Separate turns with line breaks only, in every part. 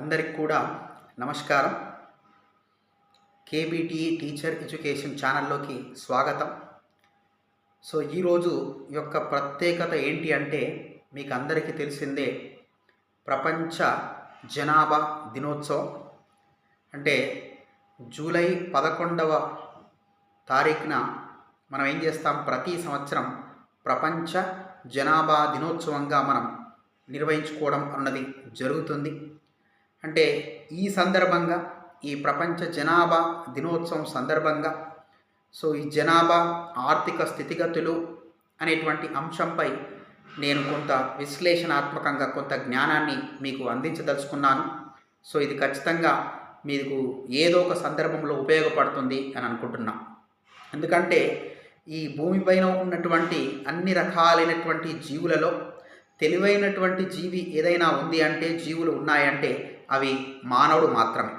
అందరికి కూడా నమస్కారం. కేబిటి టీచర్ ఎడ్యుకేషన్ ఛానల్లోకి స్వాగతం. సో ఈరోజు యొక్క ప్రత్యేకత ఏంటి అంటే మీకు అందరికీ తెలిసిందే ప్రపంచ జనాభా దినోత్సవం. అంటే జూలై పదకొండవ తారీఖున మనం ఏం చేస్తాం? ప్రతి సంవత్సరం ప్రపంచ జనాభా దినోత్సవంగా మనం నిర్వహించుకోవడం అన్నది జరుగుతుంది. అంటే ఈ సందర్భంగా ఈ ప్రపంచ జనాభా దినోత్సవం సందర్భంగా సో ఈ జనాభా ఆర్థిక స్థితిగతులు అనేటువంటి అంశంపై నేను కొంత విశ్లేషణాత్మకంగా కొంత జ్ఞానాన్ని మీకు అందించదలుచుకున్నాను. సో ఇది ఖచ్చితంగా మీకు ఏదో ఒక సందర్భంలో ఉపయోగపడుతుంది అని అనుకుంటున్నా. ఎందుకంటే ఈ భూమిపైన ఉన్నటువంటి అన్ని రకాలైనటువంటి జీవులలో తెలివైనటువంటి జీవి ఏదైనా ఉంది అంటే జీవులు ఉన్నాయంటే అవి మానవుడు మాత్రమే.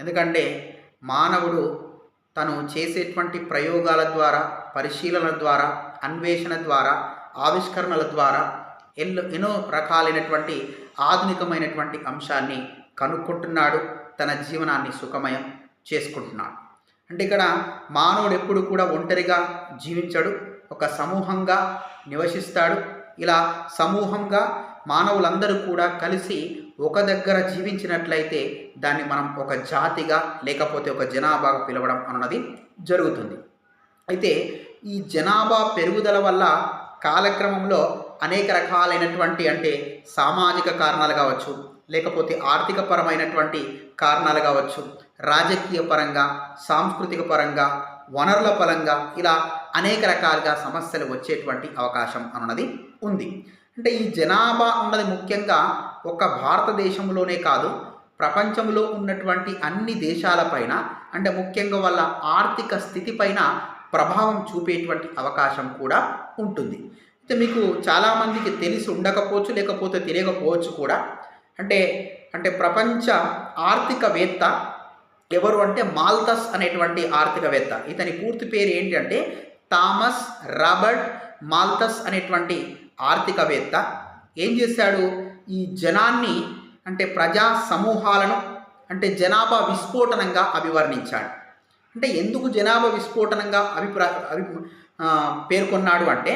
ఎందుకంటే మానవుడు తను చేసేటువంటి ప్రయోగాల ద్వారా పరిశీలన ద్వారా అన్వేషణ ద్వారా ఆవిష్కరణల ద్వారా ఎన్నో ఎన్నో రకాలైనటువంటి ఆధునికమైనటువంటి అంశాన్ని కనుక్కుంటున్నాడు తన జీవనాన్ని సుఖమయం చేసుకుంటున్నాడు. అంటే ఇక్కడ మానవుడు ఎప్పుడు కూడా ఒంటరిగా జీవించడు ఒక సమూహంగా నివసిస్తాడు. ఇలా సమూహంగా మానవులందరూ కూడా కలిసి ఒక దగ్గర జీవించినట్లయితే దాన్ని మనం ఒక జాతిగా లేకపోతే ఒక జనాభాగా పిలవడం అన్నది జరుగుతుంది. అయితే ఈ జనాభా పెరుగుదల వల్ల కాలక్రమంలో అనేక రకాలైనటువంటి అంటే సామాజిక కారణాలు కావచ్చు లేకపోతే ఆర్థిక పరమైనటువంటి కారణాలు కావచ్చు రాజకీయ పరంగా సాంస్కృతిక పరంగా వనరుల పరంగా ఇలా అనేక రకాలుగా సమస్యలు వచ్చేటువంటి అవకాశం అన్నది ఉంది. అంటే ఈ జనాభా అన్నది ముఖ్యంగా ఒక భారతదేశంలోనే కాదు ప్రపంచంలో ఉన్నటువంటి అన్ని దేశాలపైన అంటే ముఖ్యంగా వాళ్ళ ఆర్థిక స్థితిపైన ప్రభావం చూపేటువంటి అవకాశం కూడా ఉంటుంది. అయితే మీకు చాలామందికి తెలిసి ఉండకపోవచ్చు లేకపోతే తెలియకపోవచ్చు కూడా. అంటే అంటే ప్రపంచ ఆర్థికవేత్త ఎవరు అంటే మాల్తస్ అనేటువంటి ఆర్థికవేత్త. ఇతని పూర్తి పేరు ఏంటంటే థామస్ రాబర్ట్ మాల్తస్ అనేటువంటి ఆర్థికవేత్త. ఏం చేశాడు? ఈ జనాన్ని అంటే ప్రజా సమూహాలను అంటే జనాభా విస్ఫోటనంగా అభివర్ణించాడు. అంటే ఎందుకు జనాభా విస్ఫోటనంగా అభిప్రా అభి పేర్కొన్నాడు అంటే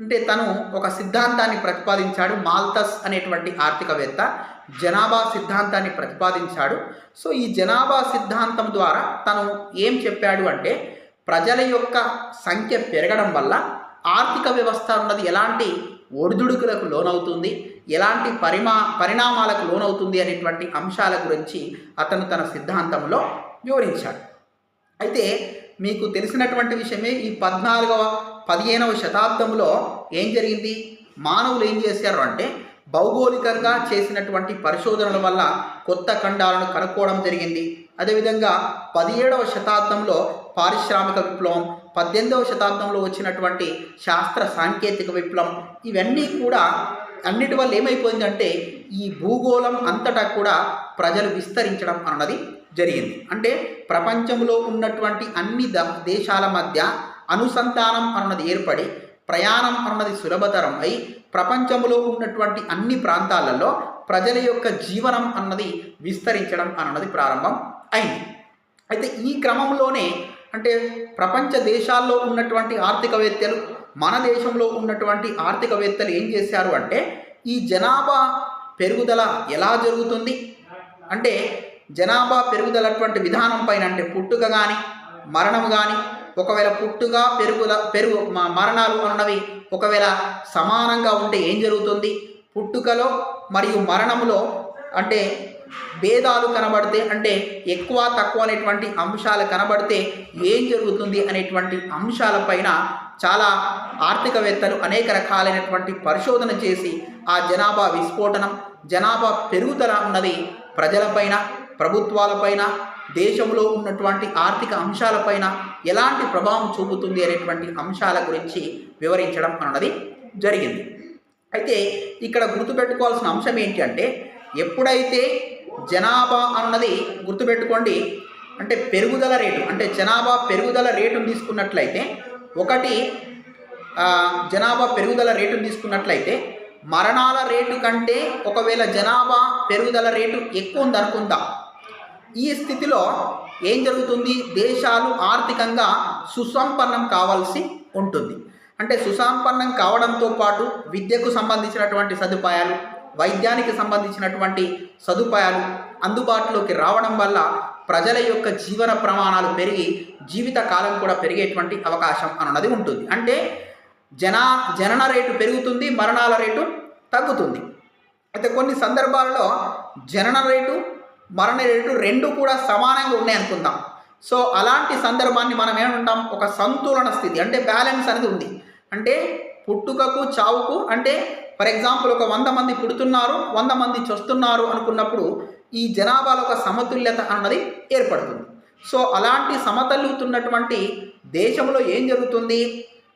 అంటే తను ఒక సిద్ధాంతాన్ని ప్రతిపాదించాడు మాల్తస్ అనేటువంటి ఆర్థికవేత్త జనాభా సిద్ధాంతాన్ని ప్రతిపాదించాడు. సో ఈ జనాభా సిద్ధాంతం ద్వారా తను ఏం చెప్పాడు అంటే ప్రజల యొక్క సంఖ్య పెరగడం వల్ల ఆర్థిక వ్యవస్థ ఉన్నది ఎలాంటి ఒడిదుడుకులకు లోనవుతుంది ఎలాంటి పరిమా పరిణామాలకు లోనవుతుంది అనేటువంటి అంశాల గురించి అతను తన సిద్ధాంతంలో వివరించాడు. అయితే మీకు తెలిసినటువంటి విషయమే ఈ పద్నాలుగవ పదిహేనవ శతాబ్దంలో ఏం జరిగింది? మానవులు ఏం చేశారు అంటే భౌగోళికంగా చేసినటువంటి పరిశోధనల వల్ల కొత్త ఖండాలను కనుక్కోవడం జరిగింది. అదేవిధంగా పదిహేడవ శతాబ్దంలో పారిశ్రామిక విప్లవం పద్దెనిమిదవ శతాబ్దంలో వచ్చినటువంటి శాస్త్ర సాంకేతిక విప్లవం ఇవన్నీ కూడా అన్నిటి వల్ల ఏమైపోయిందంటే ఈ భూగోళం అంతటా కూడా ప్రజలు విస్తరించడం అన్నది జరిగింది. అంటే ప్రపంచంలో ఉన్నటువంటి అన్ని ద దేశాల మధ్య అనుసంధానం అన్నది ఏర్పడి ప్రయాణం అన్నది సులభతరం అయి ప్రపంచంలో ఉన్నటువంటి అన్ని ప్రాంతాలలో ప్రజల యొక్క జీవనం అన్నది విస్తరించడం అన్నది ప్రారంభం అయింది. అయితే ఈ క్రమంలోనే అంటే ప్రపంచ దేశాల్లో ఉన్నటువంటి ఆర్థికవేత్తలు మన దేశంలో ఉన్నటువంటి ఆర్థికవేత్తలు ఏం చేశారు అంటే ఈ జనాభా పెరుగుదల ఎలా జరుగుతుంది? అంటే జనాభా పెరుగుదల అటువంటి విధానం పైన అంటే పుట్టుక కానీ మరణం కానీ ఒకవేళ పుట్టుక పెరుగుల పెరుగు మరణాలు అన్నవి ఒకవేళ సమానంగా ఉంటే ఏం జరుగుతుంది? పుట్టుకలో మరియు మరణంలో అంటే భేదాలు కనబడితే అంటే ఎక్కువ తక్కువ అనేటువంటి అంశాలు కనబడితే ఏం జరుగుతుంది అనేటువంటి అంశాలపైన చాలా ఆర్థికవేత్తలు అనేక రకాలైనటువంటి పరిశోధన చేసి ఆ జనాభా విస్ఫోటనం జనాభా పెరుగుదల ఉన్నది ప్రజలపైన ప్రభుత్వాలపైన దేశంలో ఉన్నటువంటి ఆర్థిక అంశాలపైన ఎలాంటి ప్రభావం చూపుతుంది అనేటువంటి అంశాల గురించి వివరించడం అన్నది జరిగింది. అయితే ఇక్కడ గుర్తుపెట్టుకోవాల్సిన అంశం ఏంటి అంటే ఎప్పుడైతే జనాభా అన్నది గుర్తుపెట్టుకోండి. అంటే పెరుగుదల రేటు అంటే జనాభా పెరుగుదల రేటును తీసుకున్నట్లయితే ఒకటి జనాభా పెరుగుదల రేటును తీసుకున్నట్లయితే మరణాల రేటు కంటే ఒకవేళ జనాభా పెరుగుదల రేటు ఎక్కువ ఉందనుకుందాం ఈ స్థితిలో ఏం జరుగుతుంది? దేశాలు ఆర్థికంగా సుసంపన్నం కావాల్సి ఉంటుంది. అంటే సుసంపన్నం కావడంతో పాటు విద్యకు సంబంధించినటువంటి సదుపాయాలు వైద్యానికి సంబంధించినటువంటి సదుపాయాలు అందుబాటులోకి రావడం వల్ల ప్రజల యొక్క జీవన ప్రమాణాలు పెరిగి జీవిత కాలం కూడా పెరిగేటువంటి అవకాశం అన్నది ఉంటుంది. అంటే జనా జనన రేటు పెరుగుతుంది మరణాల రేటు తగ్గుతుంది. అయితే కొన్ని సందర్భాల్లో జనన రేటు మరణ రేటు రెండు కూడా సమానంగా ఉన్నాయి అనుకుందాం. సో అలాంటి సందర్భాన్ని మనం ఏమంటాం? ఒక సంతులన స్థితి అంటే బ్యాలెన్స్ అనేది ఉంది. అంటే పుట్టుకకు చావుకు అంటే ఫర్ ఎగ్జాంపుల్ ఒక వంద మంది పుడుతున్నారు వంద మంది చస్తున్నారు అనుకున్నప్పుడు ఈ జనాభాలో ఒక సమతుల్యత అన్నది ఏర్పడుతుంది. సో అలాంటి సమతల్లుతున్నటువంటి దేశంలో ఏం జరుగుతుంది?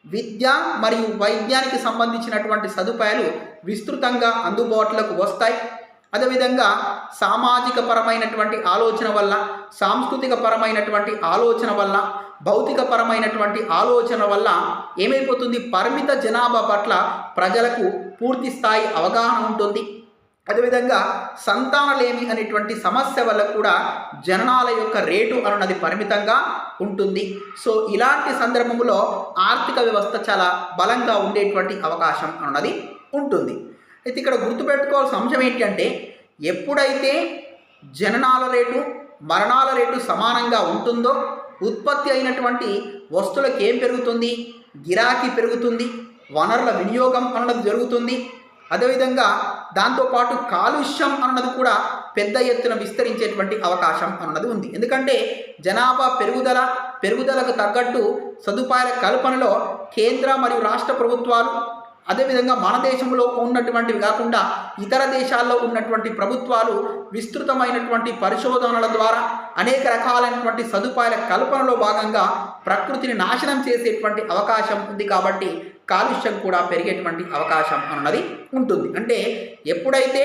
విద్య మరియు వైద్యానికి సంబంధించినటువంటి సదుపాయాలు విస్తృతంగా అందుబాటులోకి వస్తాయి. అదేవిధంగా సామాజిక పరమైనటువంటి ఆలోచన వల్ల సాంస్కృతిక పరమైనటువంటి ఆలోచన వల్ల భౌతిక పరమైనటువంటి ఆలోచన వల్ల ఏమైపోతుంది? పరిమిత జనాభా పట్ల ప్రజలకు పూర్తి స్థాయి అవగాహన ఉంటుంది. అదేవిధంగా సంతానలేమి అనేటువంటి సమస్య వల్ల కూడా జననాల యొక్క రేటు అన్నది పరిమితంగా ఉంటుంది. సో ఇలాంటి సందర్భంలో ఆర్థిక వ్యవస్థ చాలా బలంగా ఉండేటువంటి అవకాశం అన్నది ఉంటుంది. అయితే ఇక్కడ గుర్తుపెట్టుకోవాల్సిన అంశం ఏంటంటే ఎప్పుడైతే జననాల రేటు మరణాల రేటు సమానంగా ఉంటుందో ఉత్పత్తి అయినటువంటి వస్తువులకు ఏం పెరుగుతుంది? గిరాకీ పెరుగుతుంది వనరుల వినియోగం అన్నది జరుగుతుంది. అదేవిధంగా దాంతోపాటు కాలుష్యం అన్నది కూడా పెద్ద ఎత్తున విస్తరించేటువంటి అవకాశం అన్నది ఉంది. ఎందుకంటే జనాభా పెరుగుదల పెరుగుదలకు తగ్గట్టు సదుపాయాల కల్పనలో కేంద్ర మరియు రాష్ట్ర ప్రభుత్వాలు అదేవిధంగా మన దేశంలో ఉన్నటువంటివి కాకుండా ఇతర దేశాల్లో ఉన్నటువంటి ప్రభుత్వాలు విస్తృతమైనటువంటి పరిశోధనల ద్వారా అనేక రకాలైనటువంటి సదుపాయాల కల్పనలో భాగంగా ప్రకృతిని నాశనం చేసేటువంటి అవకాశం ఉంది కాబట్టి కాలుష్యం కూడా పెరిగేటువంటి అవకాశం అన్నది ఉంటుంది. అంటే ఎప్పుడైతే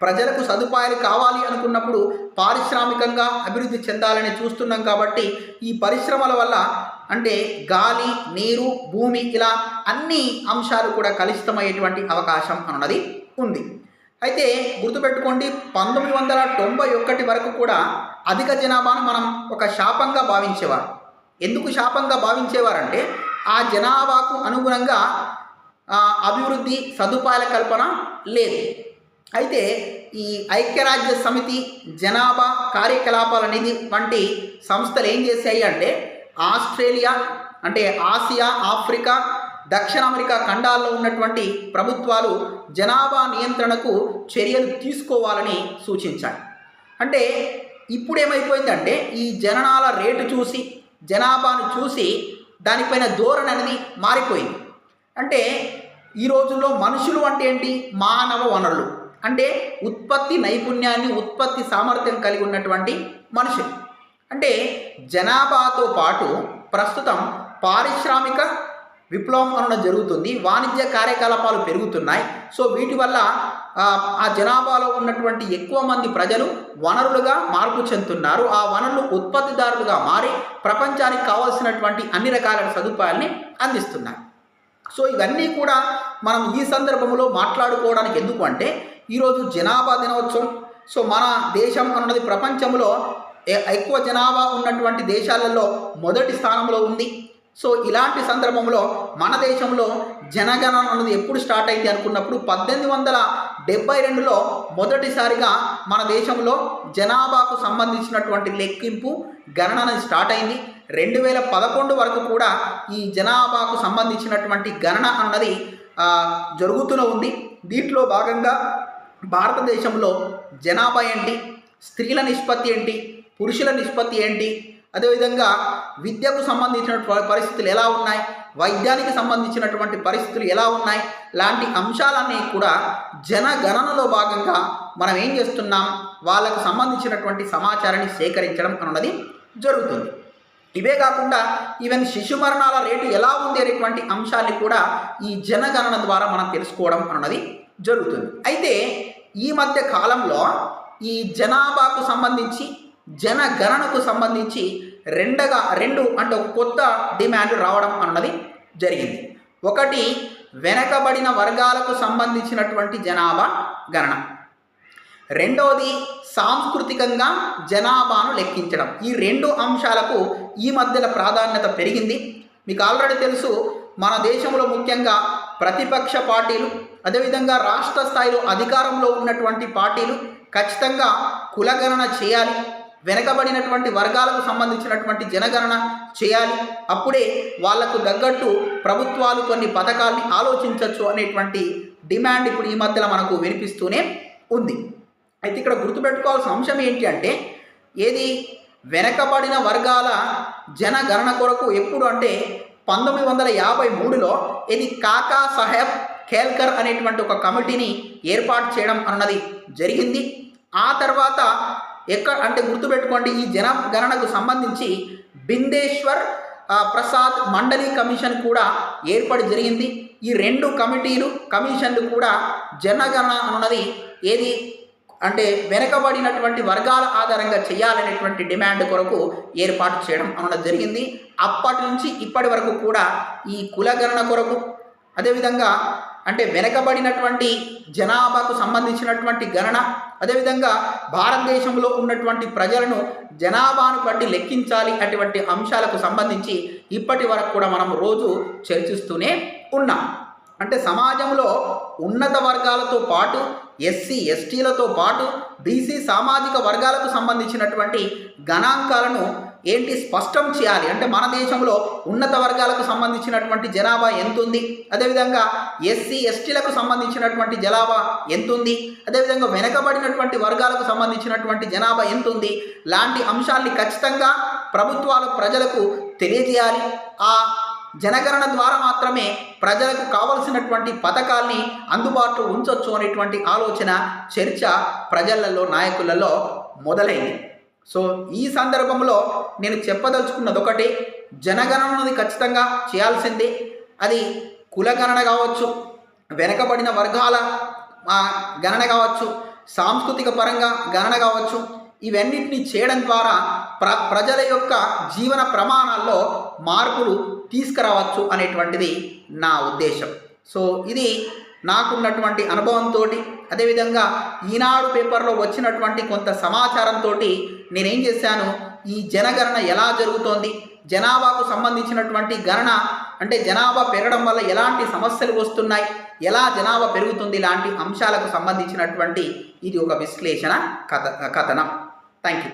ప్రజలకు సదుపాయాలు కావాలి అనుకున్నప్పుడు పారిశ్రామికంగా అభివృద్ధి చెందాలని చూస్తున్నాం కాబట్టి ఈ పరిశ్రమల వల్ల అంటే గాలి నీరు భూమి ఇలా అన్ని అంశాలు కూడా కలుషితమయ్యేటువంటి అవకాశం అన్నది ఉంది. అయితే గుర్తుపెట్టుకోండి పంతొమ్మిది వందల తొంభై ఒకటి వరకు కూడా అధిక జనాభాను మనం ఒక శాపంగా భావించేవారు. ఎందుకు శాపంగా భావించేవారంటే ఆ జనాభాకు అనుగుణంగా అభివృద్ధి సదుపాయాల కల్పన లేదు. అయితే ఈ ఐక్యరాజ్య సమితి జనాభా కార్యకలాపాల నిధి వంటి సంస్థలు ఏం చేశాయి అంటే ఆస్ట్రేలియా అంటే ఆసియా ఆఫ్రికా దక్షిణ అమెరికా ఖండాల్లో ఉన్నటువంటి ప్రభుత్వాలు జనాభా నియంత్రణకు చర్యలు తీసుకోవాలని సూచించాయి. అంటే ఇప్పుడు ఏమైపోయిందంటే ఈ జననాల రేటు చూసి జనాభాను చూసి దానిపైన ధోరణి అనేది మారిపోయింది. అంటే ఈ రోజుల్లో మనుషులు అంటే ఏంటి? మానవ వనరులు. అంటే ఉత్పత్తి నైపుణ్యాన్ని ఉత్పత్తి సామర్థ్యం కలిగి ఉన్నటువంటి మనుషులు. అంటే జనాభాతో పాటు ప్రస్తుతం పారిశ్రామిక విప్లవం అనడం జరుగుతుంది. వాణిజ్య కార్యకలాపాలు పెరుగుతున్నాయి. సో వీటి వల్ల ఆ, జనాభాలో ఉన్నటువంటి ఎక్కువ మంది ప్రజలు వనరులుగా మార్పు చెందుతున్నారు. ఆ వనరులు ఉత్పత్తిదారులుగా మారి ప్రపంచానికి కావాల్సినటువంటి అన్ని రకాల సదుపాయాల్ని అందిస్తున్నారు సో ఇవన్నీ కూడా మనం ఈ సందర్భంలో మాట్లాడుకోవడానికి ఎందుకు అంటే ఈరోజు జనాభా దినోత్సవం. సో మన దేశం అన్నది ప్రపంచంలో ఎక్కువ జనాభా ఉన్నటువంటి దేశాలలో మొదటి స్థానంలో ఉంది. సో ఇలాంటి సందర్భంలో మన దేశంలో జనగణన అన్నది ఎప్పుడు స్టార్ట్ అయింది అనుకున్నప్పుడు పద్దెనిమిది వందల డెబ్బై రెండులో మొదటిసారిగా మన దేశంలో జనాభాకు సంబంధించినటువంటి లెక్కింపు గణన అనేది స్టార్ట్ అయింది. రెండు వేల పదకొండు వరకు కూడా ఈ జనాభాకు సంబంధించినటువంటి గణన అన్నది జరుగుతూనే ఉంది. దీంట్లో భాగంగా భారతదేశంలో జనాభా ఏంటి స్త్రీల నిష్పత్తి ఏంటి పురుషుల నిష్పత్తి ఏంటి? అదేవిధంగా విద్యకు సంబంధించిన పరిస్థితులు ఎలా ఉన్నాయి? వైద్యానికి సంబంధించినటువంటి పరిస్థితులు ఎలా ఉన్నాయి? లాంటి అంశాలన్నీ కూడా జనగణనలో భాగంగా మనం ఏం చేస్తున్నాం? వాళ్ళకు సంబంధించినటువంటి సమాచారాన్ని సేకరించడం అన్నది జరుగుతుంది. ఇవే కాకుండా ఈవెన్ శిశు మరణాల రేటు ఎలా ఉంది అనేటువంటి అంశాన్ని కూడా ఈ జనగణన ద్వారా మనం తెలుసుకోవడం అన్నది జరుగుతుంది. అయితే ఈ మధ్య కాలంలో ఈ జనాభాకు సంబంధించి జనగణనకు సంబంధించి రెండగా రెండు అంటే ఒక కొత్త డిమాండ్ రావడం అన్నది జరిగింది. ఒకటి వెనకబడిన వర్గాలకు సంబంధించినటువంటి జనాభా గణన. రెండవది సాంస్కృతికంగా జనాభాను లెక్కించడం. ఈ రెండు అంశాలకు ఈ మధ్యలో ప్రాధాన్యత పెరిగింది. మీకు ఆల్రెడీ తెలుసు మన దేశంలో ముఖ్యంగా ప్రతిపక్ష పార్టీలు అదేవిధంగా రాష్ట్ర స్థాయిలో అధికారంలో ఉన్నటువంటి పార్టీలు ఖచ్చితంగా కులగణన చేయాలి. వెనకబడినటువంటి వర్గాలకు సంబంధించినటువంటి జనగణన చేయాలి. అప్పుడే వాళ్ళకు తగ్గట్టు ప్రభుత్వాలు కొన్ని పథకాల్ని ఆలోచించవచ్చు అనేటువంటి డిమాండ్ ఇప్పుడు ఈ మధ్యలో మనకు వినిపిస్తూనే ఉంది. అయితే ఇక్కడ గుర్తుపెట్టుకోవాల్సిన అంశం ఏంటి అంటే ఏది వెనకబడిన వర్గాల జనగణన కొరకు ఎప్పుడు అంటే పంతొమ్మిది వందల యాభై మూడులో ఇది కాకా సాహెబ్ ఖేల్కర్ అనేటువంటి ఒక కమిటీని ఏర్పాటు చేయడం అన్నది జరిగింది. ఆ తర్వాత ఎక్కడ అంటే గుర్తుపెట్టుకోండి ఈ జనగణనకు సంబంధించి బిందేశ్వర్ ప్రసాద్ మండలి కమిషన్ కూడా ఏర్పాటు జరిగింది. ఈ రెండు కమిటీలు కమిషన్లు కూడా జనగణన అన్నది ఏది అంటే వెనకబడినటువంటి వర్గాల ఆధారంగా చేయాలనేటువంటి డిమాండ్ కొరకు ఏర్పాటు చేయడం అన్నది జరిగింది. అప్పటి నుంచి ఇప్పటి వరకు కూడా ఈ కులగణన కొరకు అదేవిధంగా అంటే వెనకబడినటువంటి జనాభాకు సంబంధించినటువంటి గణన అదేవిధంగా భారతదేశంలో ఉన్నటువంటి ప్రజలను జనాభాను బట్టి లెక్కించాలి అటువంటి అంశాలకు సంబంధించి ఇప్పటి వరకు కూడా మనం రోజు చర్చిస్తూనే ఉన్నాం. అంటే సమాజంలో ఉన్నత వర్గాలతో పాటు ఎస్సీ ఎస్టీలతో పాటు బీసీ సామాజిక వర్గాలకు సంబంధించినటువంటి గణాంకాలను ఏంటి స్పష్టం చేయాలి? అంటే మన దేశంలో ఉన్నత వర్గాలకు సంబంధించినటువంటి జనాభా ఎంత ఉంది అదేవిధంగా ఎస్సీ ఎస్టీలకు సంబంధించినటువంటి జనాభా ఎంత ఉంది అదేవిధంగా వెనకబడినటువంటి వర్గాలకు సంబంధించినటువంటి జనాభా ఎంత ఉంది లాంటి అంశాల్ని ఖచ్చితంగా ప్రభుత్వాలు ప్రజలకు తెలియజేయాలి. ఆ జనగణన ద్వారా మాత్రమే ప్రజలకు కావలసినటువంటి పథకాల్ని అందుబాటులో ఉంచవచ్చు అనేటువంటి ఆలోచన చర్చ ప్రజలలో నాయకులలో మొదలైంది. సో ఈ సందర్భంలో నేను చెప్పదలుచుకున్నది ఒకటి జనగణనది ఖచ్చితంగా చేయాల్సిందే. అది కులగణన కావచ్చు వెనకబడిన వర్గాల గణన కావచ్చు సాంస్కృతిక పరంగా గణన కావచ్చు ఇవన్నిటిని చేయడం ద్వారా ప్ర ప్రజల యొక్క జీవన ప్రమాణాల్లో మార్పులు తీసుకురావచ్చు అనేటువంటిది నా ఉద్దేశం. సో ఇది నాకున్నటువంటి అనుభవంతో అదేవిధంగా ఈనాడు పేపర్లో వచ్చినటువంటి కొంత సమాచారంతో నేనేం చేశాను? ఈ జనగణన ఎలా జరుగుతోంది? జనాభాకు సంబంధించినటువంటి గణన అంటే జనాభా పెరగడం వల్ల ఎలాంటి సమస్యలు వస్తున్నాయి? ఎలా జనాభా పెరుగుతుంది? లాంటి అంశాలకు సంబంధించినటువంటి ఇది ఒక విశ్లేషణ కథ కథనం. Thank you